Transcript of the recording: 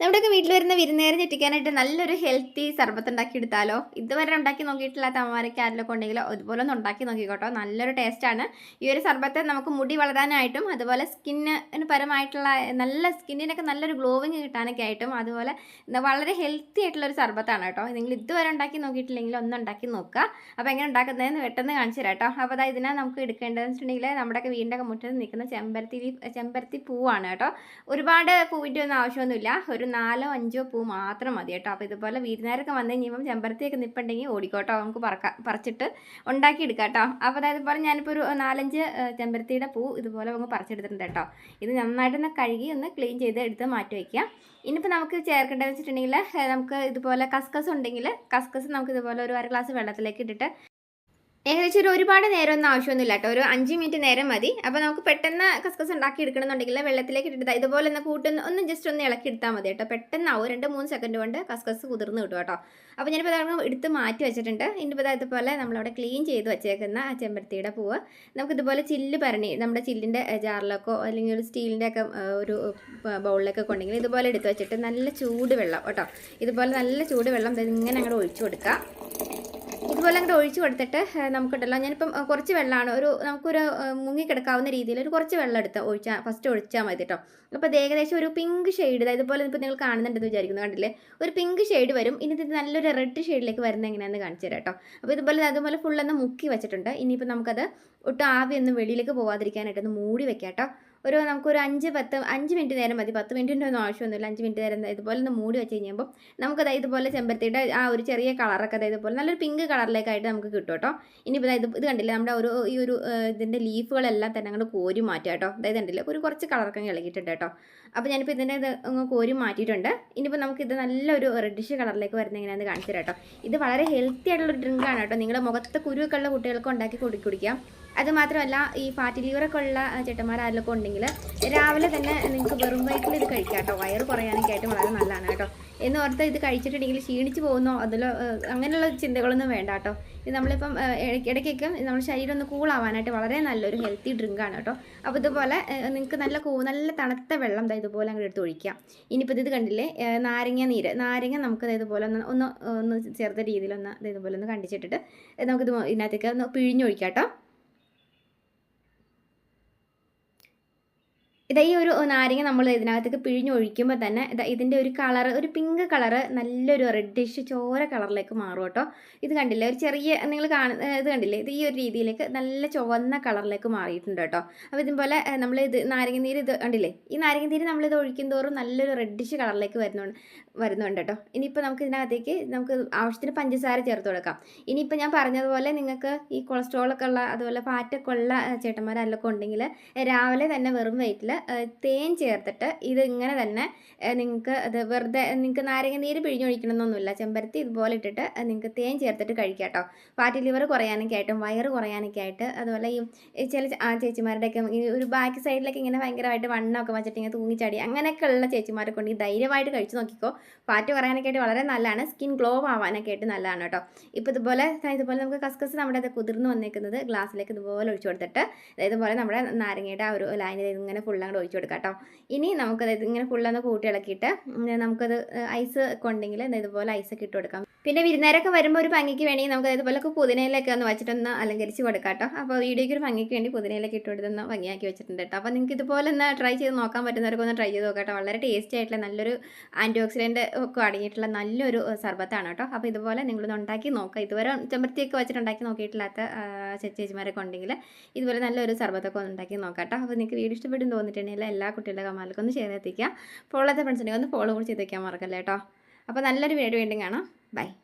നമ്മുടെയൊക്കെ വീട്ടിൽ വരുന്ന വിരുന്നേരം ഞെട്ടിക്കാനായിട്ട് നല്ലൊരു ഹെൽത്തി സർബത്ത് ഉണ്ടാക്കി എടുത്താലോ ഇതുവരെ ഉണ്ടാക്കി നോക്കിയിട്ടില്ലാത്ത അമ്മമാരൊക്കെ ആരിലൊക്കെ ഉണ്ടെങ്കിലോ അതുപോലെ ഒന്ന് ഉണ്ടാക്കി നോക്കിക്കോട്ടോ. നല്ലൊരു ടേസ്റ്റാണ് ഈ ഒരു സർബത്ത് നമുക്ക് മുടി വളരാനായിട്ടും അതുപോലെ സ്കിന്നിന് പരമായിട്ടുള്ള നല്ല സ്കിന്നിനൊക്കെ നല്ലൊരു ഗ്ലോവിങ് കിട്ടാനൊക്കെ ആയിട്ടും അതുപോലെ വളരെ ഹെൽത്തി ആയിട്ടുള്ള ഒരു സർബത്താണ് കേട്ടോ. നിങ്ങൾ ഇതുവരെ ഉണ്ടാക്കി നോക്കിയിട്ടില്ലെങ്കിൽ ഒന്ന് ഉണ്ടാക്കി നോക്കുക. അപ്പോൾ എങ്ങനെ ഉണ്ടാക്കുന്നതെന്ന് പെട്ടെന്ന് കാണിച്ചു തരാം കേട്ടോ. അപ്പോൾ അതായത് ഇതിനെ നമുക്ക് എടുക്കേണ്ടതെന്ന് വെച്ചിട്ടുണ്ടെങ്കിൽ നമ്മുടെയൊക്കെ വീടിന്റെ മുറ്റത്ത് നിൽക്കുന്ന ചെമ്പരത്തി ചെമ്പരത്തി പൂവാണ് കേട്ടോ. ഒരുപാട് പൂവിന്റെ ഒന്നും ആവശ്യമൊന്നുമില്ല. ഒരു നാലോ അഞ്ചോ പൂ മാത്രം മതി കേട്ടോ. അപ്പോൾ ഇതുപോലെ വീരുന്നേരൊക്കെ വന്നു കഴിഞ്ഞപ്പം ചെമ്പരത്തിയൊക്കെ നിൽപ്പുണ്ടെങ്കിൽ ഓടിക്കോട്ടോ. നമുക്ക് പറക്കാം പറിച്ചിട്ട് ഉണ്ടാക്കി എടുക്കാം കേട്ടോ. അപ്പോൾ അതായത് പോലെ ഞാനിപ്പോൾ ഒരു നാലഞ്ച് ചെമ്പരത്തിയുടെ പൂ ഇതുപോലെ നമുക്ക് പറിച്ചെടുത്തിട്ടുണ്ട് കേട്ടോ. ഇത് നന്നായിട്ട് ഒന്ന് കഴുകി ഒന്ന് ക്ലീൻ ചെയ്ത് എടുത്ത് മാറ്റി വയ്ക്കുക ഇനിയിപ്പോൾ നമുക്ക് ചേർക്കേണ്ടതെന്ന് വെച്ചിട്ടുണ്ടെങ്കിൽ നമുക്ക് ഇതുപോലെ കസ്കസ് ഉണ്ടെങ്കിൽ കസ്കസ് നമുക്ക് ഇതുപോലെ ഒരു അര ഗ്ലാസ് വെള്ളത്തിലേക്ക് ഇട്ടിട്ട് ഏകദേശം ഒരു ഒരുപാട് നേരം ഒന്നും ആവശ്യമൊന്നുമില്ല കേട്ടോ. ഒരു അഞ്ച് മിനിറ്റ് നേരം മതി. അപ്പോൾ നമുക്ക് പെട്ടെന്ന് കസ്കസ് ഉണ്ടാക്കി എടുക്കണമെന്നുണ്ടെങ്കിൽ വെള്ളത്തിലേക്ക് ഇട്ടിട്ട് ഇതുപോലെ ഒന്ന് കൂട്ടുന്ന ഒന്ന് ജസ്റ്റ് ഒന്ന് ഇളക്കി എടുത്താൽ മതി കേട്ടോ. പെട്ടെന്നാവും. രണ്ട് മൂന്ന് സെക്കൻഡ് കൊണ്ട് കസ്കസ് കുതിർന്ന് കിട്ടും കേട്ടോ. അപ്പോൾ ഞാനിപ്പോൾ അതങ്ങ് എടുത്ത് മാറ്റി വെച്ചിട്ടുണ്ട്. ഇനിയിപ്പോൾ ഇതുപോലെ നമ്മളവിടെ ക്ലീൻ ചെയ്ത് വെച്ചേക്കുന്ന ആ ചെമ്പരത്തിയുടെ പൂവ്. നമുക്കിതുപോലെ ചില്ല് പറഞ്ഞ് നമ്മുടെ ചില്ലിന്റെ ജാറിലൊക്കെ അല്ലെങ്കിൽ ഒരു സ്റ്റീലിന്റെ ഒക്കെ ഒരു ബൗളിലൊക്കെ കൊണ്ടെങ്കിൽ ഇതുപോലെ എടുത്ത് വെച്ചിട്ട് നല്ല ചൂട് വെള്ളം കേട്ടോ. ഇതുപോലെ നല്ല ചൂട് വെള്ളം ഇങ്ങനെ അങ്ങോട്ട് ഒഴിച്ചു കൊടുക്കുക ഇതുപോലെ അങ്ങോട്ട് ഒഴിച്ച് കൊടുത്തിട്ട് നമുക്കുണ്ടല്ലോ ഞാനിപ്പം കുറച്ച് വെള്ളമാണ്. ഒരു നമുക്കൊരു മുങ്ങിക്കിടക്കാവുന്ന രീതിയിൽ ഒരു കുറച്ച് വെള്ളം എടുത്ത് ഒഴിച്ചാൽ ഫസ്റ്റ് ഒഴിച്ചാൽ മതി കേട്ടോ അപ്പോൾ അത് ഏകദേശം ഒരു പിങ്ക് ഷെയ്ഡ് ഇതുപോലെ ഇപ്പോൾ നിങ്ങൾ കാണുന്നുണ്ടെന്ന് വിചാരിക്കുന്നു കണ്ടില്ലേ? ഒരു പിങ്ക് ഷെയ്ഡ് വരും. ഇനി ഇത് നല്ലൊരു റെഡ് ഷെയ്ഡിലേക്ക് വരുന്ന എങ്ങനെയാണെന്ന് കാണിച്ചു തരാം കേട്ടോ അപ്പോൾ ഇതുപോലെ അതുപോലെ ഫുള്ളൊന്ന് മുക്കി വെച്ചിട്ടുണ്ട്. ഇനിയിപ്പോൾ നമുക്കത് ഒട്ടും ആവിയൊന്നും വെളിയിലേക്ക് പോകാതിരിക്കാനായിട്ടൊന്ന് മൂടി വെക്കാം കേട്ടോ ഒരു നമുക്കൊരു അഞ്ച് പത്ത് അഞ്ച് മിനിറ്റ് നേരം മതി. പത്ത് മിനിറ്റിന്റെ ഒന്നും ആവശ്യമൊന്നുമില്ല. അഞ്ച് മിനിറ്റ് നേരം ഇതുപോലെ ഒന്ന് മൂടി വെച്ച് കഴിയുമ്പോൾ നമുക്കത് ഇതുപോലെ ചെമ്പരത്തിയുടെ ആ ഒരു ചെറിയ കളറൊക്കെ അതായത് ഇതുപോലെ നല്ലൊരു പിങ്ക് കളറിലേക്കായിട്ട് നമുക്ക് കിട്ടും കേട്ടോ. ഇനിയിപ്പോൾ ഇത് ഇത് കണ്ടില്ല? നമ്മുടെ ഒരു ഈ ഒരു ഇതിന്റെ ലീഫുകളെല്ലാം തന്നെ അങ്ങോട്ട് കോരി മാറ്റുക കേട്ടോ. അതായത് കണ്ടില്ല? ഒരു കുറച്ച് കളറൊക്കെ ഇളകിയിട്ടുണ്ട് കേട്ടോ. അപ്പോൾ ഞാനിപ്പോൾ ഇതിന്റെ ഇത് അങ്ങ് കോരി മാറ്റിയിട്ടുണ്ട്. ഇനിയിപ്പോൾ ഇത് നല്ലൊരു റെഡിഷ് കളറിലേക്ക് വരുന്ന കാണിച്ചു കേട്ടോ. ഇത് വളരെ ഹെൽത്തി ആയിട്ടുള്ള ഡ്രിങ്കാണ് കേട്ടോ. നിങ്ങളുടെ മുഖത്ത് കുരുവൊക്കെ ഉള്ള കുട്ടികൾക്ക് ഉണ്ടാക്കി കുടി കുടിക്കാം. അത് മാത്രമല്ല ഈ ഫാറ്റി ലിവറൊക്കെ ഉള്ള ചേട്ടന്മാരാരിലൊക്കെ ഉണ്ടെങ്കിൽ രാവിലെ തന്നെ നിങ്ങൾക്ക് വെറും വയറ്റിൽ ഇത് കഴിക്കാം കേട്ടോ. വയറ് കുറയാനൊക്കെ ആയിട്ട് വളരെ നല്ലതാണ് കേട്ടോ. എന്ന് ഓർത്ത് ഇത് കഴിച്ചിട്ടുണ്ടെങ്കിൽ ക്ഷീണിച്ച് പോകുന്നോ അതിലോ അങ്ങനെയുള്ള ചിന്തകളൊന്നും വേണ്ട കേട്ടോ. ഇത് നമ്മളിപ്പം ഇടയ്ക്കൊക്കെ നമ്മുടെ ശരീരം ഒന്ന് കൂളാവാനായിട്ട് വളരെ നല്ലൊരു ഹെൽത്തി ഡ്രിങ്ക് ആണ് കേട്ടോ. അപ്പോൾ ഇതുപോലെ നിങ്ങൾക്ക് നല്ല കൂ നല്ല തണുത്ത വെള്ളം ഇതാ ഇതുപോലെ അങ്ങോട്ട് എടുത്ത് ഒഴിക്കാം. ഇനിയിപ്പോൾ ഇത് കണ്ടില്ലേ? നാരങ്ങ നീര്. നാരങ്ങ നമുക്ക് ഇതുപോലെ ഒന്ന് ഒന്ന് ഒന്ന് ചെറുത രീതിയിലൊന്ന് ഇതുപോലെ ഒന്ന് കണ്ടിച്ചിട്ടിട്ട് നമുക്കിത് ഇതിനകത്തേക്ക് ഒന്ന് പിഴിഞ്ഞൊഴിക്കാം കേട്ടോ. ഇതാ ഈ ഒരു നാരങ്ങ നമ്മൾ ഇതിനകത്തേക്ക് പിഴിഞ്ഞൊഴിക്കുമ്പോൾ തന്നെ ഇതാ ഇതിന്റെ ഒരു കളർ ഒരു പിങ്ക് കളറ് നല്ലൊരു റെഡിഷ് ചോര കളറിലേക്ക് മാറും കേട്ടോ. ഇത് കണ്ടില്ലേ? ഒരു ചെറിയ നിങ്ങൾ കാണുന്ന ഇത് കണ്ടില്ലേ? ഇത് ഈ ഒരു രീതിയിലേക്ക് നല്ല ചുവന്ന കളറിലേക്ക് മാറിയിട്ടുണ്ട് കേട്ടോ. അപ്പോൾ ഇതുപോലെ നമ്മൾ ഇത് നാരങ്ങ നീര് ഇത് കണ്ടില്ലേ? ഈ നാരങ്ങ നീര് നമ്മളിത് ഒഴിക്കും തോറും നല്ലൊരു റെഡിഷ് കളറിലേക്ക് വരുന്നുണ്ട് വരുന്നുണ്ട് കേട്ടോ. ഇനിയിപ്പോൾ നമുക്ക് ഇതിനകത്തേക്ക് നമുക്ക് ആവശ്യത്തിന് പഞ്ചസാര ചേർത്ത് കൊടുക്കാം. ഇനിയിപ്പോൾ ഞാൻ പറഞ്ഞതുപോലെ നിങ്ങൾക്ക് ഈ കൊളസ്ട്രോളൊക്കെ ഉള്ള അതുപോലെ ഫാറ്റൊക്കെ ഉള്ള ചേട്ടന്മാരല്ലൊക്കെ ഉണ്ടെങ്കിൽ രാവിലെ തന്നെ വെറും വയറ്റിൽ തേൻ ചേർത്തിട്ട് ഇത് ഇങ്ങനെ തന്നെ നിങ്ങൾക്ക് അത് വെറുതെ നിങ്ങൾക്ക് നാരങ്ങ നീര് പിഴിഞ്ഞൊഴിക്കണമെന്നൊന്നുമില്ല. ചെമ്പരത്തി ഇതുപോലെ ഇട്ടിട്ട് നിങ്ങൾക്ക് തേൻ ചേർത്തിട്ട് കഴിക്കാം കേട്ടോ. ഫാറ്റി ലിവർ കുറയാനൊക്കെ ആയിട്ടും വയറ് കുറയാനൊക്കെ ആയിട്ട് അതുപോലെ ഈ ചില ആ ചേച്ചിമാരുടെയൊക്കെ ഈ ഒരു ബാക്ക് സൈഡിലൊക്കെ ഇങ്ങനെ ഭയങ്കരമായിട്ട് വണ്ണമൊക്കെ വെച്ചിട്ട് ഇങ്ങനെ തൂങ്ങിച്ചാടി അങ്ങനെയൊക്കെ ഉള്ള ചേച്ചിമാരെ കൊണ്ട് ഈ ധൈര്യമായിട്ട് കഴിച്ചു നോക്കിക്കോ. ഫാറ്റ് കുറയാനൊക്കെ ആയിട്ട് വളരെ നല്ലതാണ്. സ്കിൻ ഗ്ലോ ആവാനൊക്കെ ആയിട്ട് നല്ലതാണ് കേട്ടോ. ഇപ്പോൾ ഇതുപോലെ ഇതുപോലെ നമുക്ക് കസ്കസ് നമ്മുടെ കുതിർന്ന് വന്നേക്കുന്നത് ഗ്ലാസ്സിലേക്ക് ഇതുപോലെ ഒഴിച്ചു കൊടുത്തിട്ട് ഇതുപോലെ നമ്മുടെ നാരങ്ങയുടെ ആ ഒരു ലൈനിൽ ഇങ്ങനെ ഫുൾ അങ്ങോട്ട് ഒഴിച്ചു കൊടുക്കാം കേട്ടോ ഇനി നമുക്കത് ഇങ്ങനെ ഫുള്ളൊന്ന് കൂട്ടി ഇളക്കിയിട്ട് നമുക്കത് ഐസ് കൊണ്ടെങ്കിൽ ഇതുപോലെ ഐസൊക്കെ ഇട്ട് കൊടുക്കാം. പിന്നെ വിരുന്നേരൊക്കെ വരുമ്പോൾ ഒരു ഭംഗിക്ക് വേണമെങ്കിൽ നമുക്ക് ഇതുപോലൊക്കെ പുതിനയിലൊക്കെ ഒന്ന് വെച്ചിട്ടൊന്ന് അലങ്കരിച്ച് കൊടുക്കാം കേട്ടോ. അപ്പോൾ വീഡിയോയ്ക്ക് ഒരു ഭംഗിക്ക് വേണ്ടി പുതിനയിലൊക്കെ ഇട്ട് കൊടുത്തൊന്ന് ഭംഗിയാക്കി വെച്ചിട്ടുണ്ട് കേട്ടോ. അപ്പോൾ നിങ്ങൾക്ക് ഇതുപോലെ ഒന്ന് ട്രൈ ചെയ്ത് നോക്കാൻ പറ്റുന്നവർക്ക് ഒന്ന് ട്രൈ ചെയ്ത് നോക്കാം വളരെ ടേസ്റ്റി ആയിട്ടുള്ള നല്ലൊരു ആന്റി ഓക്സിഡന്റ് ഒക്കെ അടങ്ങിയിട്ടുള്ള നല്ലൊരു സർബത്താണ് കേട്ടോ. അപ്പോൾ ഇതുപോലെ നിങ്ങളൊന്ന് ഉണ്ടാക്കി നോക്കുക ഇതുവരെ ചെമ്പരത്തിയൊക്കെ വെച്ചിട്ട് ഉണ്ടാക്കി നോക്കിയിട്ടില്ലാത്ത ചേച്ചിമാരൊക്കെ ഉണ്ടെങ്കിൽ ഇതുപോലെ നല്ലൊരു സർബത്തൊക്കെ ഒന്ന് ഉണ്ടാക്കി നോക്കാം കേട്ടോ. അപ്പോൾ നിങ്ങൾക്ക് വീഡിയോ ഇഷ്ടപ്പെടും തോന്നിയിട്ടുണ്ടെങ്കിൽ എല്ലാ കുട്ടികളുടെ കമാലൊക്കെ ഒന്ന് ചെയ്ത് എത്തിക്കുക ഫോളോത്തെ ഫ്രണ്ട്സിനെ ഒന്ന് ഫോളോ കൂടി ചെയ്ത് വയ്ക്കാൻ മറക്കല്ലേ കേട്ടോ. അപ്പോൾ നല്ലൊരു വീഡിയോ വീണ്ടും കാണാം. Bye.